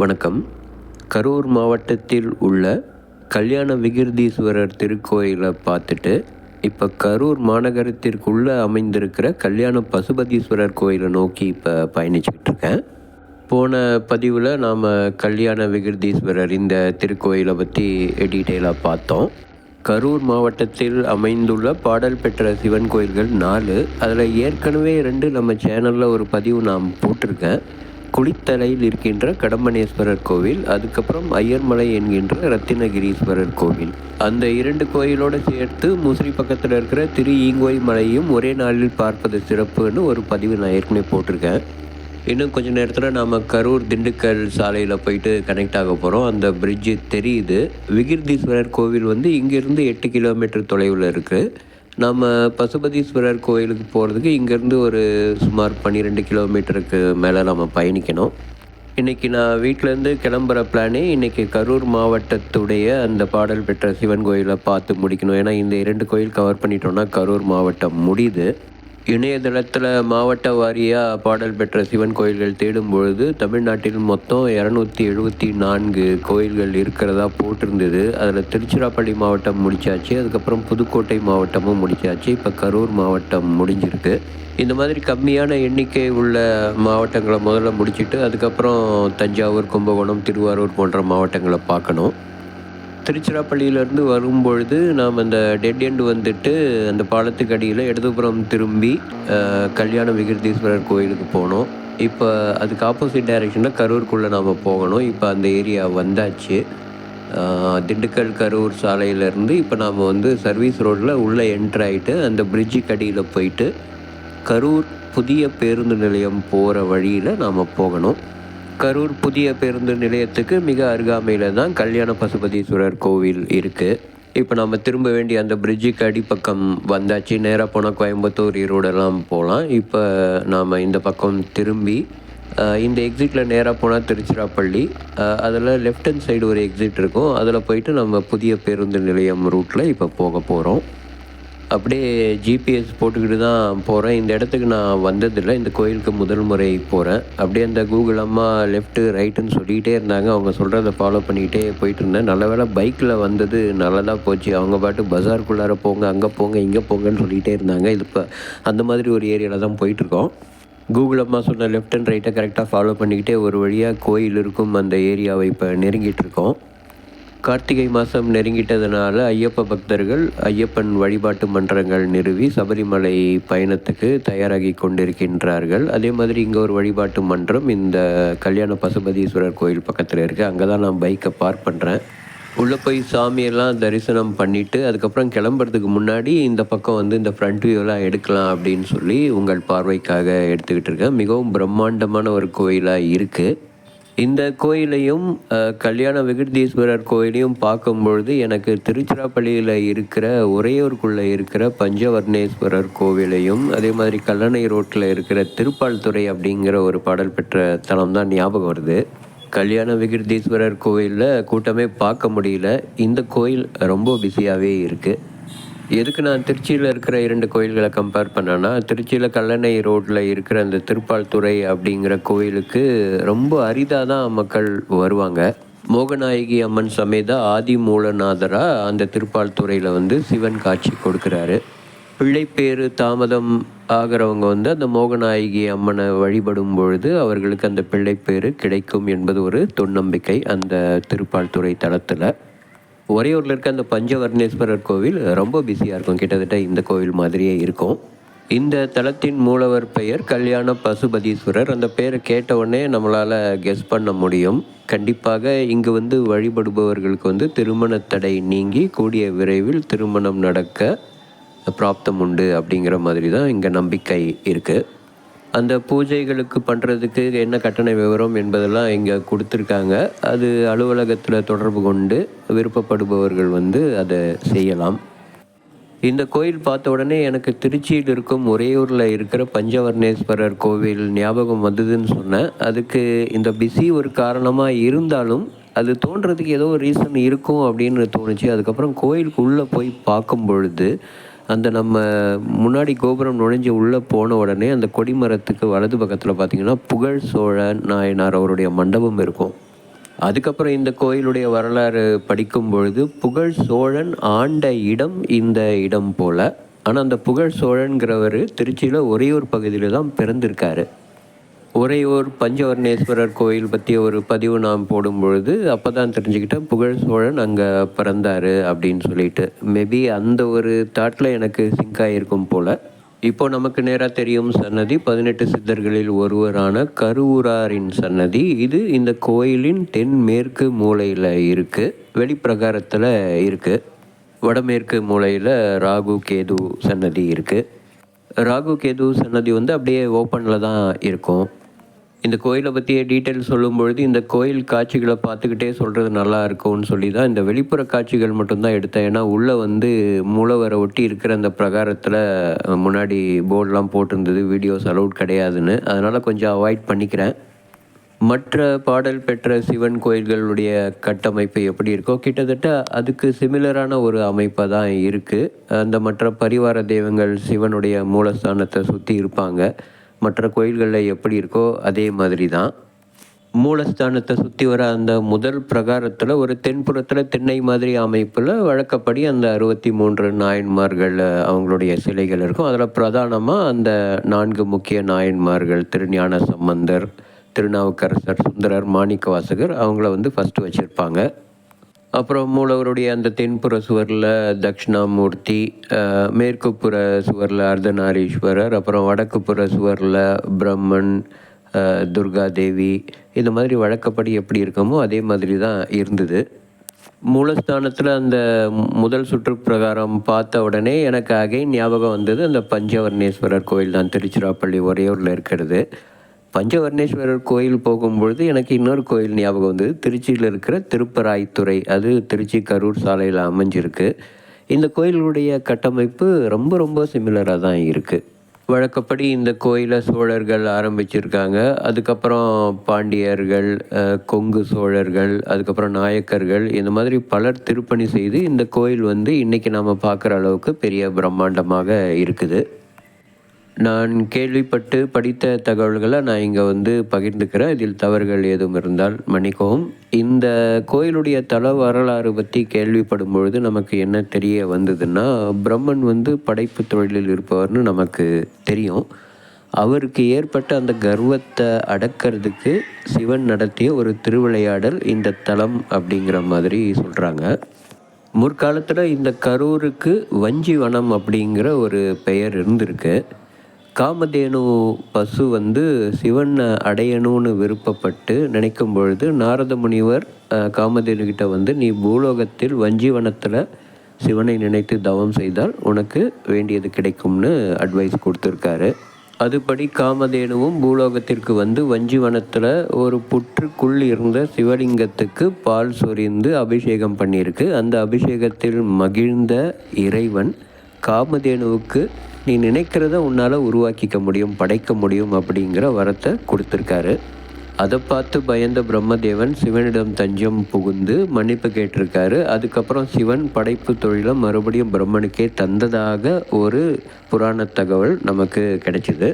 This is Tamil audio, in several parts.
வணக்கம். கரூர் மாவட்டத்தில் உள்ள கல்யாண விகிர்தீஸ்வரர் திருக்கோயிலை பார்த்துட்டு இப்போ கரூர் மாநகரத்திற்குள்ளே அமைந்திருக்கிற கல்யாண பசுபதீஸ்வரர் கோயிலை நோக்கி இப்போ பயணிச்சுக்கிட்டு இருக்கேன். போன பதிவில் நாம் கல்யாண விகிர்தீஸ்வரர் இந்த திருக்கோயிலை பற்றி டீட்டெயிலாக பார்த்தோம். கரூர் மாவட்டத்தில் அமைந்துள்ள பாடல் பெற்ற சிவன் கோயில்கள் நாலு. அதில் ஏற்கனவே ரெண்டு நம்ம சேனலில் ஒரு பதிவு நான் போட்டிருக்கேன். குளித்தலையில் இருக்கின்ற கடம்பனேஸ்வரர் கோவில் அதுக்கப்புறம் ஐயர்மலை என்கின்ற ரத்தினகிரீஸ்வரர் கோவில். அந்த இரண்டு கோயிலோடு சேர்த்து முசிறி பக்கத்தில் இருக்கிற திரு ஈங்கோய் மலையும் ஒரே நாளில் பார்ப்பது சிறப்புன்னு ஒரு பதிவு நான் ஏற்கனவே போட்டிருக்கேன். இன்னும் கொஞ்ச நேரத்தில் நாம் கரூர் திண்டுக்கல் சாலையில் போயிட்டு கனெக்ட் ஆக போகிறோம் அந்த பிரிட்ஜு தெரியுது. விகிர்தீஸ்வரர் கோவில் வந்து இங்கேருந்து எட்டு கிலோமீட்டர் தொலைவில் இருக்குது நம்ம பசுபதீஸ்வரர் கோயிலுக்கு போகிறதுக்கு இங்கேருந்து ஒரு சுமார் பன்னிரெண்டு கிலோமீட்டருக்கு மேலே நம்ம பயணிக்கணும். இன்றைக்கி நான் வீட்டிலேருந்து கிளம்புற பிளானே இன்றைக்கி கரூர் மாவட்டத்துடைய அந்த பாடல் பெற்ற சிவன் கோயிலை பார்த்து முடிக்கணும். ஏன்னா இந்த இரண்டு கோயில் கவர் பண்ணிட்டோன்னா கரூர் மாவட்டம் முடியுது. இணையதளத்தில் மாவட்ட வாரியாக பாடல் பெற்ற சிவன் கோயில்கள் தேடும் பொழுது தமிழ்நாட்டில் மொத்தம் இரநூத்தி எழுபத்தி நான்கு கோயில்கள் இருக்கிறதா போட்டிருந்தது. அதில் திருச்சிராப்பள்ளி மாவட்டம் முடிச்சாச்சு அதுக்கப்புறம் புதுக்கோட்டை மாவட்டமும் முடிச்சாச்சு இப்போ கரூர் மாவட்டம் முடிஞ்சிருக்கு. இந்த மாதிரி கம்மியான எண்ணிக்கை உள்ள மாவட்டங்களை முதல்ல முடிச்சுட்டு அதுக்கப்புறம் தஞ்சாவூர் கும்பகோணம் திருவாரூர் போன்ற மாவட்டங்களை பார்க்கணும். திருச்சிராப்பள்ளியிலேருந்து வரும்பொழுது நாம் அந்த டெட் எண்டு வந்துட்டு அந்த பாலத்துக்கு அடியில் இடதுபுறம் திரும்பி கல்யாண விகிருதீஸ்வரர் கோயிலுக்கு போனோம். இப்போ அதுக்கு ஆப்போசிட் டைரெக்ஷனில் கரூருக்குள்ளே நாம் போகணும். இப்போ அந்த ஏரியா வந்தாச்சு. திண்டுக்கல் கரூர் சாலையிலேருந்து இப்போ நாம் வந்து சர்வீஸ் ரோட்டில் உள்ளே என்ட்ரு ஆகிட்டு அந்த பிரிட்ஜுக்கு அடியில் போயிட்டு கரூர் புதிய பேருந்து நிலையம் போகிற வழியில் நாம் போகணும். கரூர் புதிய பேருந்து நிலையத்துக்கு மிக அருகாமையில் தான் கல்யாண பசுபதீஸ்வரர் கோவில் இருக்குது இப்போ நம்ம திரும்ப வேண்டிய அந்த பிரிட்ஜுக்கு அடிப்பக்கம் வந்தாச்சு. நேராக போனால் கோயம்புத்தூர் ஈரோடெல்லாம் போகலாம் இப்போ நாம் இந்த பக்கம் திரும்பி இந்த எக்ஸிட்டில் நேராக போனால் திருச்சிராப்பள்ளி. அதில் லெஃப்ட் ஹேண்ட் சைடு ஒரு எக்ஸிட் இருக்கும். அதில் போயிட்டு நம்ம புதிய பேருந்து நிலையம் ரூட்டில் இப்போ போக போகிறோம் அப்படியே ஜிபிஎஸ் போட்டுக்கிட்டு தான் போகிறேன் இந்த இடத்துக்கு நான் வந்ததில்லை. இந்த கோயிலுக்கு முதல் முறை போகிறேன் அப்படியே அந்த கூகுள் அம்மா லெஃப்ட்டு ரைட்டுன்னு சொல்லிகிட்டே இருந்தாங்க. அவங்க சொல்கிறத ஃபாலோ பண்ணிக்கிட்டே போயிட்டு இருந்தேன். நல்ல வேளை பைக்கில் வந்தது நல்லதாக போச்சு. அவங்க பாட்டு பஜாருக்குள்ளார போங்க அங்கே போங்க இங்கே போங்கன்னு சொல்லிகிட்டே இருந்தாங்க. இது இப்போ அந்த மாதிரி ஒரு ஏரியாவில் தான் போயிட்டுருக்கோம் கூகுள் அம்மா சொன்ன லெஃப்ட் அண்ட் ரைட்டை கரெக்டாக ஃபாலோ பண்ணிக்கிட்டே ஒரு வழியாக கோயில் இருக்கும் அந்த ஏரியாவை இப்போ நெருங்கிட்டு இருக்கோம். கார்த்திகை மாதம் நெருங்கிட்டதுனால ஐயப்ப பக்தர்கள் ஐயப்பன் வழிபாட்டு மன்றங்கள் நிறுவி சபரிமலை பயணத்துக்கு தயாராகி கொண்டிருக்கின்றார்கள். அதே மாதிரி இங்கே ஒரு வழிபாட்டு மன்றம் இந்த கல்யாண பசுபதீஸ்வரர் கோயில் பக்கத்தில் இருக்குது அங்கே தான் நான் பைக்கை பார்க் பண்ணுறேன் உள்ளே போய் சாமியெல்லாம் தரிசனம் பண்ணிவிட்டு அதுக்கப்புறம் கிளம்புறதுக்கு முன்னாடி இந்த பக்கம் வந்து இந்த ஃப்ரண்ட் வியூலாம் எடுக்கலாம் அப்படின்னு சொல்லி உங்கள் பார்வைக்காக எடுத்துக்கிட்டு இருக்கேன். மிகவும் பிரம்மாண்டமான ஒரு கோயிலாக இருக்குது இந்த கோயிலையும் கல்யாண விகிருதீஸ்வரர் கோயிலையும் பார்க்கும்பொழுது எனக்கு திருச்சிராப்பள்ளியில் இருக்கிற உறையூருக்குள்ளே இருக்கிற பஞ்சவர்ணேஸ்வரர் கோவிலையும் அதே மாதிரி கல்லணை ரோட்டில் இருக்கிற திருப்பால்துறை அப்படிங்கிற ஒரு பாடல் பெற்ற தலம் தான் ஞாபகம் வருது. கல்யாண விகிருதீஸ்வரர் கோயிலில் கூட்டமே பார்க்க முடியல. இந்த கோயில் ரொம்ப பிஸியாகவே இருக்குது எதுக்கு நான் திருச்சியில் இருக்கிற இரண்டு கோயில்களை கம்பேர் பண்ணேன்னா திருச்சியில் கல்லணை ரோட்டில் இருக்கிற அந்த திருப்பால்துறை அப்படிங்கிற கோயிலுக்கு ரொம்ப அரிதாக தான் மக்கள் வருவாங்க. மோகநாயகி அம்மன் சமேத ஆதி மூலநாதராக அந்த திருப்பால்துறையில் வந்து சிவன் காட்சி கொடுக்குறாரு. பிள்ளைப்பேறு தாமதம் ஆகிறவங்க வந்து அந்த மோகநாயகி அம்மனை வழிபடும் பொழுது அவர்களுக்கு அந்த பிள்ளைப்பேறு கிடைக்கும் என்பது ஒரு தொன்னம்பிக்கை அந்த திருப்பால்துறை தலத்தில் ஒரேயூரில் இருக்க அந்த பஞ்சவர்ணேஸ்வரர் கோவில் ரொம்ப பிஸியாக இருக்கும். கிட்டத்தட்ட இந்த கோவில் மாதிரியே இருக்கும். இந்த தலத்தின் மூலவர் பெயர் கல்யாண பசுபதீஸ்வரர். அந்த பெயரை கேட்ட உடனே நம்மளால் கெஸ் பண்ண முடியும். கண்டிப்பாக இங்கு வந்து வழிபடுபவர்களுக்கு வந்து திருமண தடை நீங்கி கூடிய விரைவில் திருமணம் நடக்க பிராப்தம் உண்டு அப்படிங்கிற மாதிரி தான் இங்கே நம்பிக்கை இருக்குது அந்த பூஜைகளுக்கு பண்ணுறதுக்கு என்ன கட்டண விவரம் என்பதெல்லாம் இங்கே கொடுத்துருக்காங்க. அது அலுவலகத்தில் தொடர்பு கொண்டு விருப்பப்படுபவர்கள் வந்து அதை செய்யலாம். இந்த கோயில் பார்த்த உடனே எனக்கு திருச்சியில் இருக்கும் உறையூரில் இருக்கிற பஞ்சவர்ணேஸ்வரர் கோவில் ஞாபகம் வந்ததுன்னு சொன்னேன். அதுக்கு இந்த பிஸி ஒரு காரணமாக இருந்தாலும் அது தோன்றதுக்கு ஏதோ ஒரு ரீசன் இருக்கும் அப்படின்னு தோணுச்சு. அதுக்கப்புறம் கோயிலுக்கு உள்ளே போய் பார்க்கும் பொழுது அந்த நம்ம முன்னாடி கோபுரம் நுழைஞ்சு உள்ளே போன உடனே அந்த கொடிமரத்துக்கு வலது பக்கத்தில் பார்த்தீங்கன்னா புகழ் சோழ நாயனார் அவருடைய மண்டபம் இருக்கும். அதுக்கப்புறம் இந்த கோயிலுடைய வரலாறு படிக்கும் பொழுது புகழ் சோழன் ஆண்ட இடம் இந்த இடம் போல். ஆனால் அந்த புகழ் சோழன்கிறவர் திருச்சியில் ஒரே ஒரு பகுதியில் தான் பிறந்திருக்காரு. உறையூர் பஞ்சவர்ணேஸ்வரர் கோயில் பற்றி ஒரு பதிவு நான் போடும் பொழுது அப்போ தான் தெரிஞ்சுக்கிட்டேன் புகழ் சோழன் அங்கே பிறந்தார் அப்படின்னு சொல்லிட்டு. மேபி அந்த ஒரு தாட்டில் எனக்கு சிங்க் ஆகிருக்கும் போல். இப்போ நமக்கு நேராக தெரியும் சன்னதி பதினெட்டு சித்தர்களில் ஒருவரான கருவூராரின் சன்னதி. இது இந்த கோயிலின் தென்மேற்கு மூலையில் இருக்குது வெளிப்பிரகாரத்தில் இருக்குது வடமேற்கு மூலையில் ராகு கேது சன்னதி இருக்குது ராகு கேது சன்னதி வந்து அப்படியே ஓப்பனில் தான் இருக்கும். இந்த கோயிலை பற்றிய டீட்டெயில் சொல்லும் பொழுது இந்த கோயில் காட்சிகளை பார்த்துக்கிட்டே சொல்கிறது நல்லா இருக்கும்னு சொல்லி தான் இந்த வெளிப்புற காட்சிகள் மட்டும்தான் எடுத்தேன். ஏன்னா உள்ளே வந்து மூலவரை ஒட்டி இருக்கிற அந்த பிரகாரத்தில் முன்னாடி போர்டெலாம் போட்டிருந்தது வீடியோஸ் அலவுட் கிடையாதுன்னு. அதனால் கொஞ்சம் அவாய்ட் பண்ணிக்கிறேன். மற்ற பாடல் பெற்ற சிவன் கோயில்களுடைய கட்டமைப்பு எப்படி இருக்கோ கிட்டத்தட்ட அதுக்கு சிமிலரான ஒரு அமைப்பாக தான் இருக்குது அந்த மற்ற பரிவார தெய்வங்கள் சிவனுடைய மூலஸ்தானத்தை சுற்றி இருப்பாங்க. மற்ற கோயில்களில் எப்படி இருக்கோ அதே மாதிரி தான் மூலஸ்தானத்தை சுற்றி வர அந்த முதல் பிரகாரத்தில் ஒரு தென்புறத்தில் தென்னை மாதிரி அமைப்பில் வழக்கப்படி அந்த அறுபத்தி மூன்று நாயன்மார்கள் அவங்களுடைய சிலைகள் இருக்கும். அதில் பிரதானமாக அந்த நான்கு முக்கிய நாயன்மார்கள் திருஞான சம்பந்தர் திருநாவுக்கரசர் சுந்தரர் மாணிக்கவாசகர் அவங்கள வந்து ஃபஸ்ட்டு வச்சுருப்பாங்க. அப்புறம் மூலவருடைய அந்த தென்புற சுவரில் தட்சிணாமூர்த்தி மேற்குப்புற சுவரில் அர்த்தநாரீஸ்வரர் அப்புறம் வடக்குப்புற சுவரில் பிரம்மன் துர்காதேவி இந்த மாதிரி வழக்கப்படி எப்படி இருக்கமோ அதே மாதிரி தான் இருந்தது. மூலஸ்தானத்தில் அந்த முதல் சுற்று பிரகாரம் பார்த்த உடனே எனக்கு அகைன் ஞாபகம் வந்தது அந்த பஞ்சவர்ணேஸ்வரர் கோயில் தான். திருச்சிராப்பள்ளி ஒரையூரில் இருக்கிறது. பஞ்சவர்ணேஸ்வரர் கோயில் போகும்பொழுது எனக்கு இன்னொரு கோயில் ஞாபகம் வந்தது. திருச்சியில் இருக்கிற திருப்பராய்த்துறை. அது திருச்சி கரூர் சாலையில் அமைஞ்சிருக்கு. இந்த கோயிலுடைய கட்டமைப்பு ரொம்ப ரொம்ப சிமிலராக தான் இருக்குது வழக்கப்படி இந்த கோயிலை சோழர்கள் ஆரம்பிச்சிருக்காங்க. அதுக்கப்புறம் பாண்டியர்கள் கொங்கு சோழர்கள் அதுக்கப்புறம் நாயக்கர்கள் இந்த மாதிரி பலர் திருப்பணி செய்து இந்த கோயில் வந்து இன்றைக்கி நம்ம பார்க்குற அளவுக்கு பெரிய பிரம்மாண்டமாக இருக்குது. நான் கேள்விப்பட்டு படித்த தகவல்களை நான் இங்கே வந்து பகிர்ந்துக்கிறேன். இதில் தவறுகள் ஏதும் இருந்தால் மன்னிக்கவும். இந்த கோயிலுடைய தல வரலாறு பற்றி கேள்விப்படும் பொழுது நமக்கு என்ன தெரிய வந்ததுன்னா பிரம்மன் வந்து படைப்பு தொழிலில் இருப்பவர்னு நமக்கு தெரியும். அவருக்கு ஏற்பட்ட அந்த கர்வத்தை அடக்கிறதுக்கு சிவன் நடத்திய ஒரு திருவிளையாடல் இந்த தலம் அப்படிங்கிற மாதிரி சொல்கிறாங்க முற்காலத்தில் இந்த கரூருக்கு வஞ்சிவனம் அப்படிங்கிற ஒரு பெயர் இருந்திருக்கு. காமதேனு பசு வந்து சிவனை அடையணும்னு விருப்பப்பட்டு நினைக்கும் பொழுது நாரத முனிவர் காமதேனு கிட்ட வந்து நீ பூலோகத்தில் வஞ்சிவனத்தில் சிவனை நினைத்து தவம் செய்தால் உனக்கு வேண்டியது கிடைக்கும்னு அட்வைஸ் கொடுத்துருக்காரு. அதுபடி காமதேனுவும் பூலோகத்திற்கு வந்து வஞ்சிவனத்தில் ஒரு புற்றுக்குள் இருந்த சிவலிங்கத்துக்கு பால் சொரிந்து அபிஷேகம் பண்ணியிருக்கு. அந்த அபிஷேகத்தில் மகிழ்ந்த இறைவன் காமதேனுவுக்கு நீ நினைக்கிறத உன்னால் உருவாக்கிக்க முடியும் படைக்க முடியும் அப்படிங்கிற வரத்தை கொடுத்துருக்காரு. அதை பார்த்து பயந்த பிரம்மதேவன் சிவனிடம் தஞ்சம் புகுந்து மன்னிப்பு கேட்டிருக்காரு. அதுக்கப்புறம் சிவன் படைப்பு தொழிலை மறுபடியும் பிரம்மனுக்கே தந்ததாக ஒரு புராண தகவல் நமக்கு கிடைச்சிது.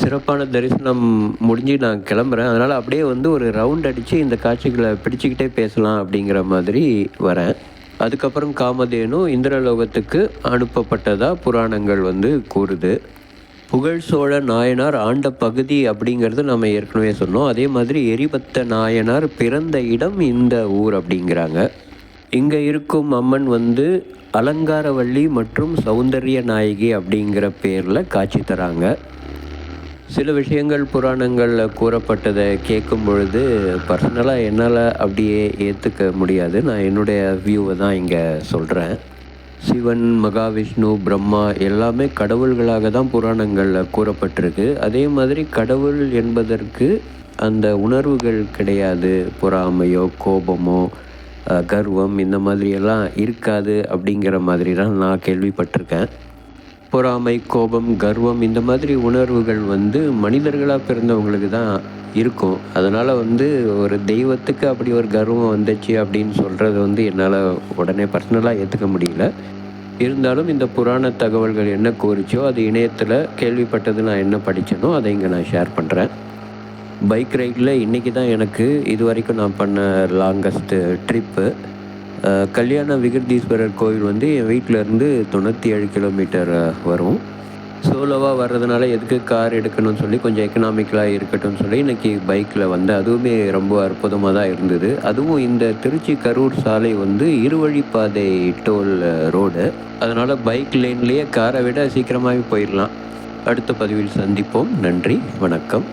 சிறப்பான தரிசனம் முடிஞ்சு நான் கிளம்புறேன். அதனால் அப்படியே வந்து ஒரு ரவுண்ட் அடித்து இந்த காட்சிகளை பிடிச்சிக்கிட்டே பேசலாம் அப்படிங்கிற மாதிரி வரேன். அதுக்கப்புறம் காமதேனு இந்திரலோகத்துக்கு அனுப்பப்பட்டதாக புராணங்கள் வந்து கூறுது. புகழ் சோழ நாயனார் ஆண்ட பகுதி அப்படிங்கிறது நம்ம ஏற்கனவே சொன்னோம். அதே மாதிரி எரிபத்த நாயனார் பிறந்த இடம் இந்த ஊர் அப்படிங்கிறாங்க. இங்கே இருக்கும் அம்மன் வந்து அலங்காரவள்ளி மற்றும் சௌந்தரிய நாயகி அப்படிங்கிற பேரில் காட்சி தராங்க. சில விஷயங்கள் புராணங்களில் கூறப்பட்டதை கேட்கும் பொழுது பர்சனலாக என்னால் அப்படியே ஏற்றுக்க முடியாது. நான் என்னுடைய வியூவை தான் இங்கே சொல்கிறேன் சிவன் மகாவிஷ்ணு பிரம்மா எல்லாமே கடவுள்களாக தான் புராணங்களில் கூறப்பட்டிருக்கு. அதே மாதிரி கடவுள் என்பதற்கு அந்த உணர்வுகள் கிடையாது. பொறாமையோ கோபமோ கர்வம் இந்த மாதிரியெல்லாம் இருக்காது அப்படிங்கிற மாதிரி தான் நான் கேள்விப்பட்டிருக்கேன். பொறாமை கோபம் கர்வம் இந்த மாதிரி உணர்வுகள் வந்து மனிதர்களாக பிறந்தவங்களுக்கு தான் இருக்கும். அதனால் வந்து ஒரு தெய்வத்துக்கு அப்படி ஒரு கர்வம் வந்துச்சு அப்படின்னு சொல்கிறது வந்து என்னால் உடனே பர்சனலாக ஏற்றுக்க முடியல. இருந்தாலும் இந்த புராண தகவல்கள் என்ன கூறிச்சோ அது இணையத்தில் கேள்விப்பட்டது நான் என்ன படித்தனோ அதை இங்கே நான் ஷேர் பண்ணுறேன் பைக் ரைடில் இன்றைக்கி தான் எனக்கு இது வரைக்கும் நான் பண்ண லாங்கஸ்ட்டு ட்ரிப்பு கல்யாண விகிருதீஸ்வரர் கோயில் வந்து என் வீட்டில் இருந்து தொண்ணூற்றி ஏழு கிலோமீட்டர் வரும். சோலோவாக வர்றதுனால எதுக்கு கார் எடுக்கணும்னு சொல்லி கொஞ்சம் எக்கனாமிக்கலாக இருக்கட்டும்னு சொல்லி இன்றைக்கி பைக்கில் வந்து அதுவுமே ரொம்ப அற்புதமாக தான் இருந்தது. அதுவும் இந்த திருச்சி கரூர் சாலை வந்து இருவழிப்பாதை டோல் ரோடு அதனால் பைக் லேன்லேயே காரை விட சீக்கிரமாகவே போயிடலாம். அடுத்த பதிவில் சந்திப்போம். நன்றி. வணக்கம்.